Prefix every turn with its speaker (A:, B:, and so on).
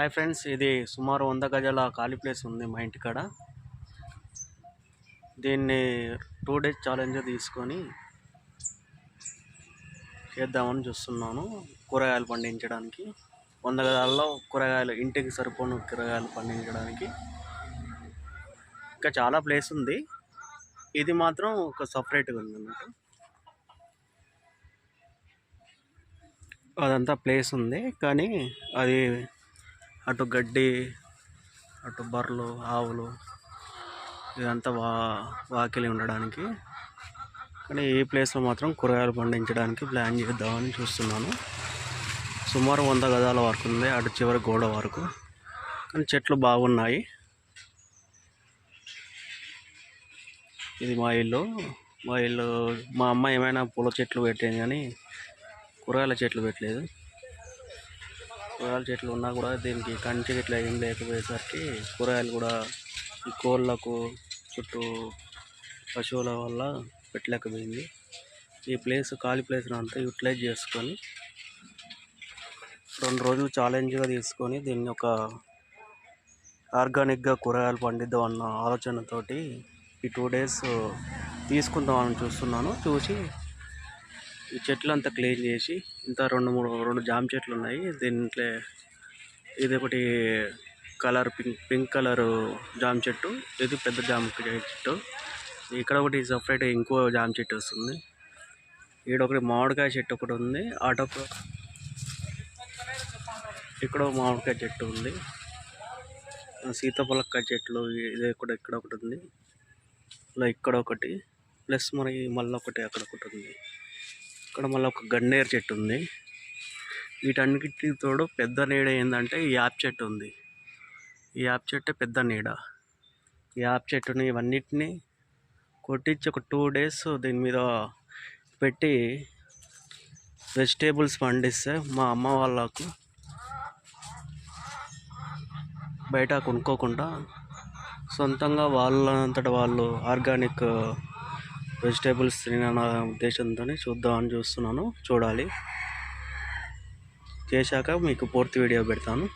A: Hi friends ఇది సుమారు వంద గజాల ఖాళీ ప్లేస్ ఉంది మా ఇంటికాడ దీన్ని టూ డేస్ ఛాలెంజ్ తీసుకొని చేద్దామని చూస్తున్నాను కూరగాయలు పండించడానికి. వంద గజాల్లో కూరగాయలు ఇంటికి సరిపోను కూరగాయలు పండించడానికి. ఇంకా చాలా ప్లేస్ ఉంది. ఇది మాత్రం ఒక సపరేట్గా ఉంది అన్నమాట అదంతా ప్లేస్ ఉంది కానీ అది అటు గడ్డి అటు బర్రెలు ఆవులు ఇదంతా వా వాకిలి ఉండడానికి. కానీ ఈ ప్లేస్లో మాత్రం కూరగాయలు పండించడానికి ప్లాన్ చేద్దామని చూస్తున్నాను. సుమారు వంద గదాల వరకు ఉంది అటు చివరి గోడ వరకు. కానీ చెట్లు బాగున్నాయి. ఇది మా ఇల్లు. మా ఇల్లు మా అమ్మ ఏమైనా పూల చెట్లు పెట్టింది కానీ కూరగాయల చెట్లు పెట్టలేదు. కూరగాయల చెట్లు ఉన్నా కూడా దీనికి కంచి ఇట్లా ఏం లేకపోయేసరికి కూరగాయలు కూడా ఈ కోళ్ళకు చుట్టూ పశువుల వల్ల పెట్టలేకపోయింది. ఈ ప్లేస్ ఖాళీ ప్లేస్ని అంతా యూటిలైజ్ చేసుకొని రెండు రోజులు ఛాలెంజ్గా తీసుకొని దీన్ని ఒక ఆర్గానిక్గా కూరగాయలు పండిద్దాం అన్న ఆలోచనతోటి ఈ టూ డేస్ తీసుకుందామని చూస్తున్నాను. చూసి ఈ చెట్లు అంతా క్లీన్ చేసి ఇంత రెండు మూడు రెండు జామ చెట్లు ఉన్నాయి. దీంట్లో ఇది ఒకటి కలర్ పింక్ పింక్ కలర్ జామ చెట్టు ఇది పెద్ద జామ చెట్టు. ఇక్కడ ఒకటి సపరేట్ ఇంకో జామ చెట్టు వస్తుంది. ఈడ ఒకటి మామిడికాయ చెట్టు ఒకటి ఉంది. ఆటో ఇక్కడ ఒక మామిడికాయ చెట్టు ఉంది. సీతాఫలకాయ చెట్లు ఇది కూడా ఇక్కడ ఒకటి ఉంది. ఇలా ఇక్కడ ఒకటి. ప్లస్ మరి మళ్ళీ ఒకటి అక్కడ ఒకటి ఉంది. ఇక్కడ మళ్ళీ ఒక గన్నేరు చెట్టు ఉంది. వీటన్నిటి తోడు పెద్ద నీడ ఏంటంటే ఈ యాప్ చెట్టు ఉంది. ఈ యాప్ చెట్టు పెద్ద నీడ. ఈ యాప్ చెట్టుని ఇవన్నిటిని కొట్టించి ఒక టూ డేస్ దీని మీద పెట్టి వెజిటేబుల్స్ పండిస్తే మా అమ్మ వాళ్ళకు బయట కొనుక్కోకుండా సొంతంగా వాళ్ళంతట వాళ్ళు ఆర్గానిక్ వెజిటేబుల్స్ తిన ఉద్దేశంతో చూద్దామని చూస్తున్నాను. చూడాలి. చేశాక మీకు పూర్తి వీడియో పెడతాను.